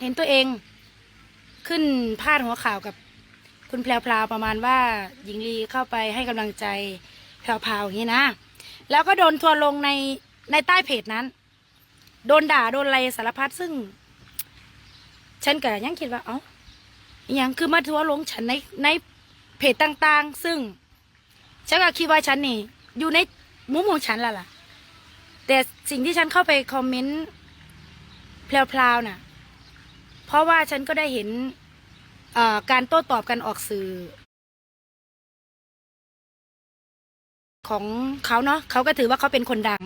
เห็นตัวเอง ขึ้นพาดหัวข่าวกับคุณแพรวพราวประมาณว่าหญิงลีเข้าไปให้กำลังใจแพรวพราวอย่างนี้นะ แล้วก็โดนทัวร์ลงในในใต้เพจนั้น โดนด่าโดนอะไรสารพัดซึ่ง ฉันก็ยังคิดว่าเอ้าอย่างคือมาทัวร์ลงฉันในในเพจต่างๆ ซึ่งฉันก็คิดว่าฉันนี่ อยู่ในมุมของฉันและล่ะ แต่สิ่งที่ฉันเข้าไปคอมเมนต์แพลวๆน่ะ เพราะว่าฉันก็ได้เห็นการโต้ตอบกันออกสื่อ ของเขาเนาะเขาก็ถือว่าเขาเป็นคนดัง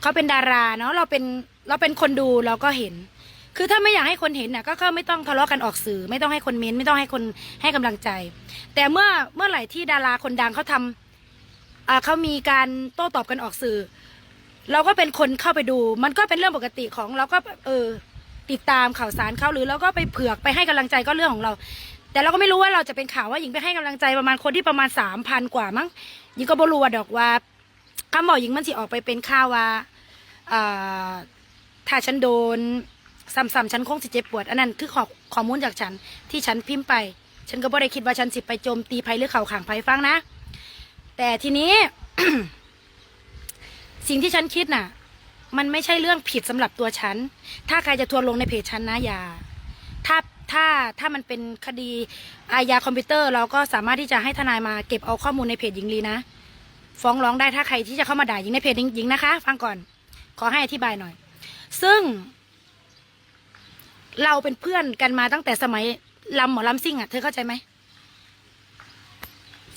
เขาเป็นดาราเนาะเราเป็นเราเป็นคนดูเราก็เห็น คือถ้าไม่อยากให้คนเห็นน่ะ ก็ก็ไม่ต้องทะเลาะกันออกสื่อ ไม่ต้องให้คนเม้นไม่ต้องให้คนให้กำลังใจ แต่เมื่อเมื่อไหร่ที่ดาราคนดังเขาทำอ่าเขามีการโต้ตอบกันออกสื่อ เราก็เป็นคนเข้าไปดู มันก็เป็นเรื่องปกติของเราก็ เออ ติดตามข่าวสารเขาหรือเราก็ไปเผือกไปให้กำลังใจก็เรื่องของเรา แต่เราก็ไม่รู้ว่าเราจะเป็นข่าวว่าหญิงไปให้กำลังใจประมาณคนที่ประมาณสามพันกว่ามั้งหญิงก็บรัวดอกว่าคำบอกหญิงมันสิออกไปเป็นข่าวว่าอ่าถ้าฉันโดนซ้ำๆฉันคงสิเจ็บปวด อันนั้นคือข้อข้อมูลจากฉันที่ฉันพิมพ์ไป ฉันก็บ่ได้คิดว่าฉันสิไปโจมตีภัยหรือเข่าข่างภัยฟังนะ แต่ทีนี้ สิ่งที่ฉันคิดน่ะ มันไม่ใช่เรื่องผิดสำหรับตัวฉัน ถ้าใครจะทัวร์ลงในเพจฉันนะอย่า ถ้าถ้าถ้ามันเป็นคดีอาญาคอมพิวเตอร์ เราก็สามารถที่จะให้ทนายมาเก็บเอาข้อมูลในเพจหญิงลีนะ ฟ้องร้องได้ถ้าใครที่จะเข้ามาด่าหญิงในเพจหญิงนะคะ ฟังก่อน ขอให้อธิบายหน่อย ซึ่ง เราเป็นเพื่อนกันมาตั้งแต่สมัยลำหมอลำซิ่งอะเธอเข้าใจไหม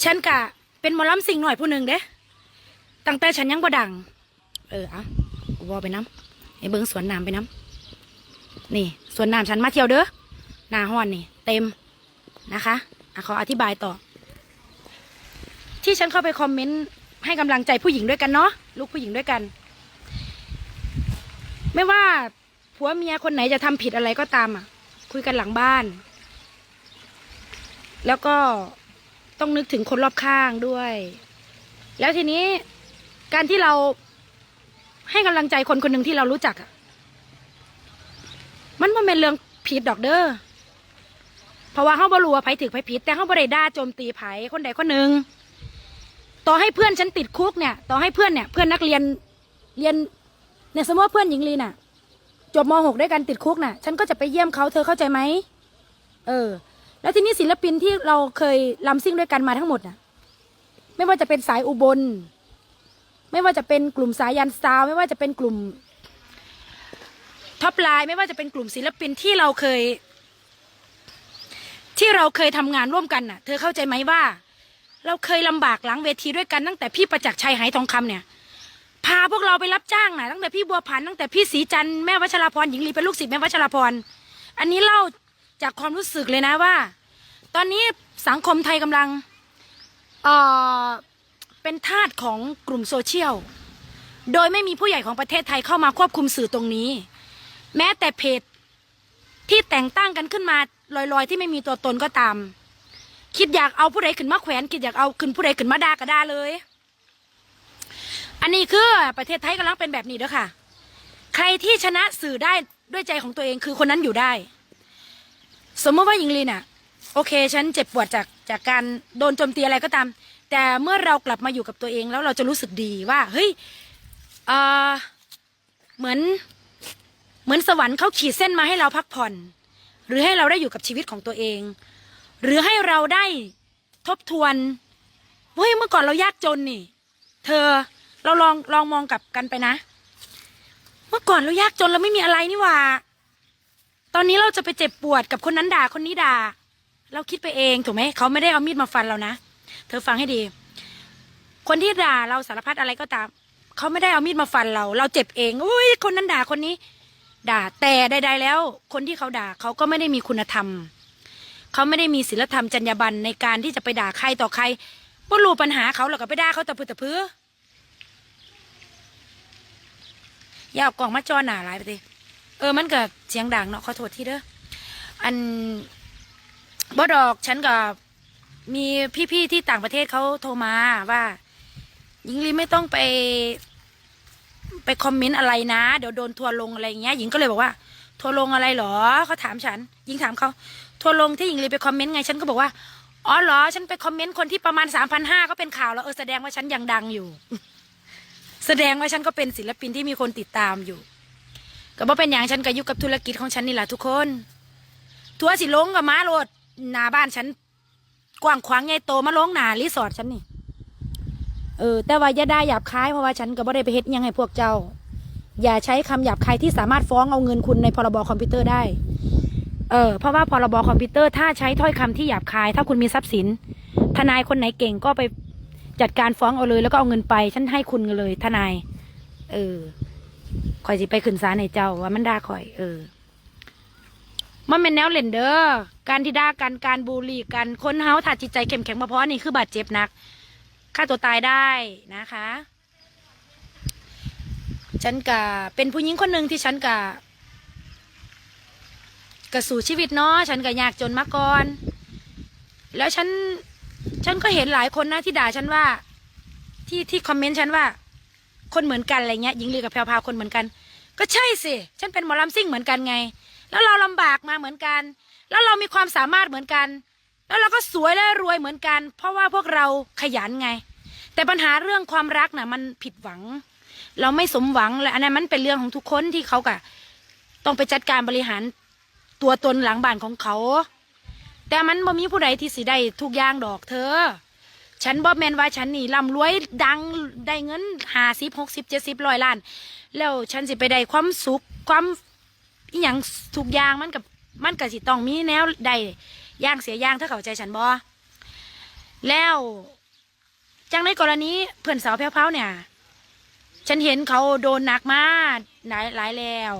ฉันกะเป็นหมอลำซิ่งหน่อยผู้หนึ่งเด้ตั้งแต่ฉันยังบ่ดัง เออเอากูวอไปน้ำไอ้เบิ้งสวนน้ำไปน้ำนี่สวนน้ำฉันมาเที่ยวเด้อหน้าห้อนนี่เต็มนะคะอะขออธิบายต่อ ที่ฉันเข้าไปคอมเมนต์ให้กำลังใจผู้หญิงด้วยกันเนาะลูกผู้หญิงด้วยกัน ไม่ว่าผัวเมียคนไหนจะทำผิดอะไรก็ตามอะ คุยกันหลังบ้าน แล้วก็ต้องนึกถึงคนรอบข้างด้วย แล้วทีนี้การที่เรา ให้กำลังใจคนคนหนึ่งที่เรารู้จักอะมันมันเป็นเรื่องผิดดอกเด้อเพราะว่าเขาบรู้ว่าไผถือไผผิด แต่เขาบริด้าโจมตีไผคนใดคนหนึ่งต่อให้เพื่อนฉันติดคุกเนี่ย ต่อให้เพื่อนเนี่ยเพื่อนนักเรียนเรียนเนี่ยสมมติเพื่อนหญิงลีน่ะ จบมหกด้วยกันติดคุกน่ะ ฉันก็จะไปเยี่ยมเขาเธอเข้าใจไหมเออ แล้วทีนี้ศิลปินที่เราเคยลำซิ่งด้วยกันมาทั้งหมดน่ะ ไม่ว่าจะเป็นสายอุบล ไม่ว่าจะเป็นกลุ่มสายันสตาร์ไม่ว่าจะเป็นกลุ่มท็อปไลน์ไม่ว่าจะเป็นกลุ่มศิลปินที่เราเคย ที่เราเคยทำงานร่วมกันน่ะ เธอเข้าใจไหมว่า เราเคยลำบากหลังเวทีด้วยกันตั้งแต่พี่ประจักษ์ชัยหายทองคำเนี่ย พาพวกเราไปรับจ้างน่ะตั้งแต่พี่บัวผันตั้งแต่พี่ศรีจันทร์แม่วัชราพรหญิงลีเป็นลูกศิษย์แม่วัชราพรอันนี้เล่าจากความรู้สึกเลยนะว่า ตอนนี้สังคมไทยกำลังเอ่อ เป็นทาสของกลุ่มโซเชียล โดยไม่มีผู้ใหญ่ของประเทศไทยเข้ามาควบคุมสื่อตรงนี้ แม้แต่เพจที่แต่งตั้งกันขึ้นมาลอยๆ ที่ไม่มีตัวตนก็ตาม คิดอยากเอาผู้ใดขึ้นมาแขวน คิดอยากเอาขึ้นผู้ใดขึ้นมาด่าก็ด่าเลย อันนี้คือประเทศไทยกำลังเป็นแบบนี้เด้อค่ะ ใครที่ชนะสื่อได้ด้วยใจของตัวเองคือคนนั้นอยู่ได้ สมมติว่าหญิงลีน่ะ โอเค ฉันเจ็บปวดจากจากการโดนโจมตีอะไรก็ตาม แต่เมื่อเรากลับมาอยู่กับตัวเองแล้วเราจะรู้สึกดีว่า เฮ้ยเออเหมือน เหมือนสวรรค์เขาขีดเส้นมาให้เราพักผ่อน หรือให้เราได้อยู่กับชีวิตของตัวเอง หรือให้เราได้ทบทวนเฮ้ยเมื่อก่อนเรายากจนนี่ เธอเราลองลองมองกลับกันไปนะ เมื่อก่อนเรายากจนเราไม่มีอะไรนี่หว่า ตอนนี้เราจะไปเจ็บปวดกับคนนั้นด่าคนนี้ด่า เราคิดไปเองถูกไหมเขาไม่ได้เอามีดมาฟันเรานะ เธอฟังให้ดี คนที่ด่าเราสารพัดอะไรก็ตามเขาไม่ได้เอามีดมาฟันเรา เราเจ็บเองอุ้ยคนนั้นด่าคนนี้ ด่าแต่ใด ๆ แล้ว คนที่เขาด่าเขาก็ไม่ได้มีคุณธรรมเขาไม่ได้มีศีลธรรมจรรยาบรรณในการที่จะไปด่าใครต่อใครบ่รู้ปัญหาเขาหรอกก็ไปด่าเขาแต่พื้แต่พื้อย่าเอากล่องมาจอหนาหลายไปสิเออมันก็เสียงดังเนาะขอโทษทีเด้ออันบ่ดอกฉันกับ มีพี่ๆที่ต่างประเทศเขาโทรมาว่าหญิงลีไม่ต้องไป ไปคอมเมนต์อะไรนะ เดี๋ยวโดนทัวร์ลงอะไรอย่างเงี้ยหญิงก็เลยบอกว่า ทัวร์ลงอะไรเหรอเขาถามฉันหญิงถามเขาทัวร์ลงที่หญิงลีไปคอมเมนต์ไงฉันก็บอกว่าอ๋อเหรอ ฉันไปคอมเมนต์คนที่ประมาณสามพันห้าก็เป็นข่าวแล้วเออแสดงว่าฉันยังดังอยู่ แสดงว่าฉันก็เป็นศิลปินที่มีคนติดตามอยู่ ก็บ่เป็นอย่างฉันก็อยู่กับธุรกิจของฉันนี่แหละทุกคน ทัวร์สิลงกับม้าโรดหน้าบ้านฉัน กว้างขวางใหญ่โตมาลงหนารีสอร์ทฉันนี่ เออ แต่ว่าอย่าได้หยาบคายเพราะว่าฉันก็บ่ได้ไปเฮ็ดยังให้พวกเจ้า อย่าใช้คำหยาบคายที่สามารถฟ้องเอาเงินคุณในพรบคอมพิวเตอร์ได้ เออ เพราะว่าพรบคอมพิวเตอร์ถ้าใช้ถ้อยคำที่หยาบคาย ถ้าคุณมีทรัพย์สิน ทนายคนไหนเก่งก็ไปจัดการฟ้องเอาเลย แล้วก็เอาเงินไป ฉันให้คุณเลย ทนาย เออคอยสิไปขึ้นศาลในเจ้าว่ามันด่าคอย เออ มันเป็นแนวเล่นเด้อการที่ด่ากันการบูลลี่กันคนเฮาถ้าจิตใจเข้มแข็งมาเพราะนี่คือบาดเจ็บหนักฆ่าตัวตายได้นะคะ ฉันกะเป็นผู้หญิงคนหนึ่งที่ฉันกะกระสู่ชีวิตเนาะฉันกะยากจนมาก่อน แล้วฉัน ฉันก็เห็นหลายคนนะที่ด่าฉันว่า ที่ที่คอมเมนต์ฉันว่า คนเหมือนกันอะไรเงี้ยหญิงลีกับแพรวพาคนเหมือนกัน ก็ใช่สิ ฉันเป็นหมอลำซิ่งเหมือนกันไง แล้วเราลำบากมาเหมือนกัน แล้วเรามีความสามารถเหมือนกัน แล้วเราก็สวยและรวยเหมือนกัน เพราะว่าพวกเราขยันไง แต่ปัญหาเรื่องความรักน่ะ มันผิดหวัง เราไม่สมหวังและอันนั้นมันเป็นเรื่องของทุกคนที่เขากะต้องไปจัดการบริหารตัวตนหลังบ้านของเขา แต่มันบ่มีผู้ใดที่สิได้ทุกอย่างดอกเธอฉันบ่แมนว่าฉันนี่ร่ำรวยดังได้เงินห้าสิบหกสิบเจ็ดสิบร้อยล้าน แล้วฉันสิไปได้ความสุขความ อหย่างทุกอย่างมันกับมันก็สิต้องมีแนวใดอย่างเสียอย่างถ้าเข้าใจฉันบ่แล้วจังในกรณีเพื่อนสาวแพ้วๆเนี่ย ฉันเห็นเขาโดนหนักมากหลายหลายแล้ว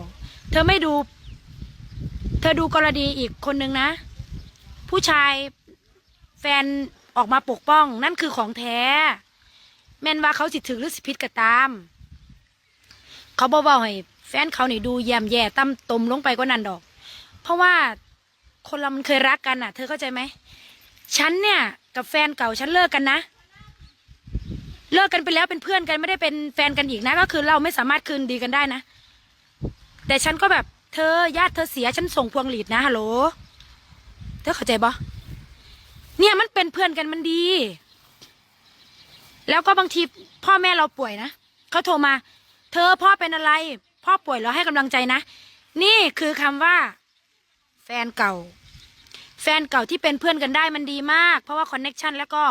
เธอไม่ดู เธอดูกรณีอีกคนนึงนะ ผู้ชายแฟนออกมาปกป้องนั่นคือของแท้ แม่นว่าเขาสิถึงหรือสิพิษก็ตาม เขาบอกว่าให้ แฟนเขานี่ดูแยมแย่ตั้มตมลงไปก็นั่นดอก เพราะว่าคนเรามันเคยรักกันอะ เธอเข้าใจไหมฉันเนี่ย กับแฟนเก่าฉันเลิกกันนะ เลิกกันไปแล้วเป็นเพื่อนกันไม่ได้เป็นแฟนกันอีกนะ ก็คือเราไม่สามารถคืนดีกันได้นะ แต่ฉันก็แบบเธอญาติเธอเสียฉันส่งพวงหลีดนะฮัลโหลเธอเข้าใจปะเนี่ยมันเป็นเพื่อนกันมันดี แล้วก็บางทีพ่อแม่เราป่วยนะเขาโทรมา เธอพ่อเป็นอะไร พ่อป่วยเราให้กำลังใจนะ นี่คือคำว่า แฟนเก่า แฟนเก่าที่เป็นเพื่อนกันได้มันดีมาก เพราะว่าคอนเน็ชันแล้วก็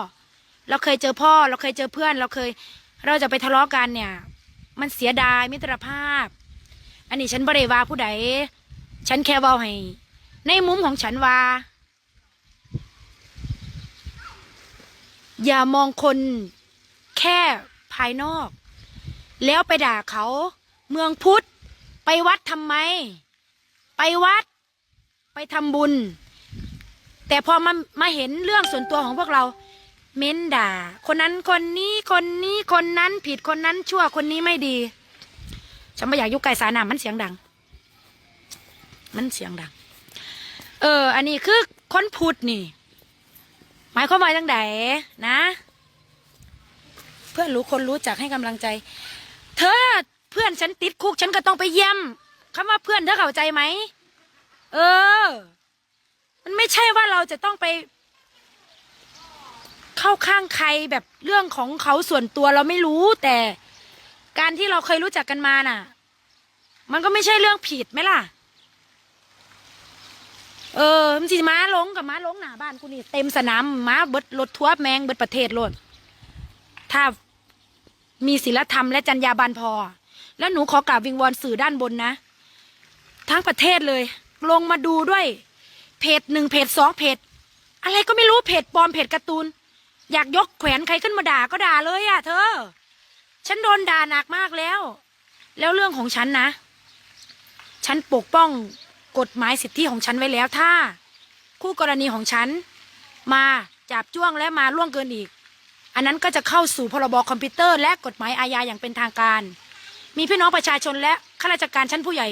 เราเคยเจอพ่อ เราเคยเจอเพื่อน เราเคย เราจะไปทะเลาะกันเนี่ย มันเสียดายมิตรภาพ อันนี้ฉันบริวาผู้ใด ฉันแค่เว่าให้ ในมุมของฉันว่า อย่ามองคนแค่ภายนอก แล้วไปด่าเขา เมืองพุทธ ไปวัดทำไม ไปวัด ไปทำบุญ แต่พอมามาเห็นเรื่องส่วนตัวของพวกเรา เม้นด่า คนนั้นคนนี้คนนี้คนนั้นผิดคนนั้นชั่วคนนี้ไม่ดี ฉันไม่อยากยุกไก่สานามันเสียงดัง มันเสียงดัง เออ อันนี้คือคนพุทธนี่ หมายความว่าจังไดนะ เพื่อนรู้คนรู้จักให้กำลังใจ เธอ เพื่อนฉันติดคุกฉันก็ต้องไปเยี่ยมคำว่าเพื่อนเธอเข้าใจไหมเออ มันไม่ใช่ว่าเราจะต้องไป เข้าข้างใครแบบเรื่องของเขาส่วนตัวเราไม่รู้ แต่การที่เราเคยรู้จักกันมาน่ะ มันก็ไม่ใช่เรื่องผิดไหมล่ะ เออมันสิม้าลงกับม้าลงหนาบ้านกูนี่เต็มสนามม้าเบิดรถทัวร์แมงเบิดประเทศโลดถ้ามีศีลธรรมและจรรยาบรรณพอ แล้วหนูขอกราบวิงวอนสื่อด้านบนนะ ทั้งประเทศเลย ลงมาดูด้วย เพจหนึ่งเพจสองเพจ อะไรก็ไม่รู้เพจปลอมเพจการ์ตูน อยากยกแขวนใครขึ้นมาด่าก็ด่าเลยอะ่ะ เธอ ฉันโดนด่าหนักมากแล้ว แล้วเรื่องของฉันนะ ฉันปกป้องกฎหมายสิทธิของฉันไว้แล้วถ้า คู่กรณีของฉัน มาจับจ้วงและมาล่วงเกินอีก อันนั้นก็จะเข้าสู่พรบคอมพิวเตอร์และกฎหมายอาญาอย่างเป็นทางการ มีพี่น้องประชาชนและข้าราชการชั้นผู้ใหญ่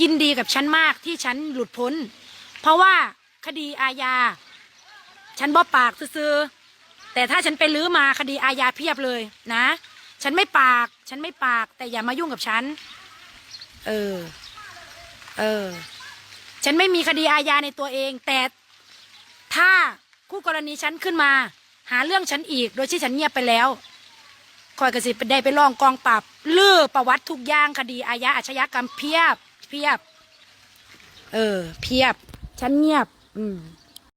ยินดีกับฉันมากที่ฉันหลุดพ้น เพราะว่าคดีอาญา ฉันบ่ปากซื่อแต่ถ้าฉันไปลื้อมาคดีอาญาเพียบเลยนะ ฉันไม่ปาก ฉันไม่ปาก แต่อย่ามายุ่งกับฉัน เออ เออ ฉันไม่มีคดีอาญาในตัวเอง แต่ถ้าคู่กรณีฉันขึ้นมา หาเรื่องฉันอีก โดยที่ฉันเงียบไปแล้ว คอยกระสิบได้ไปร้องกองปราบลือประวัติทุกอย่างคดีอาญาอาชญากรรมเพียบ เพียบ เออ เพียบ ฉันเงียบ อืม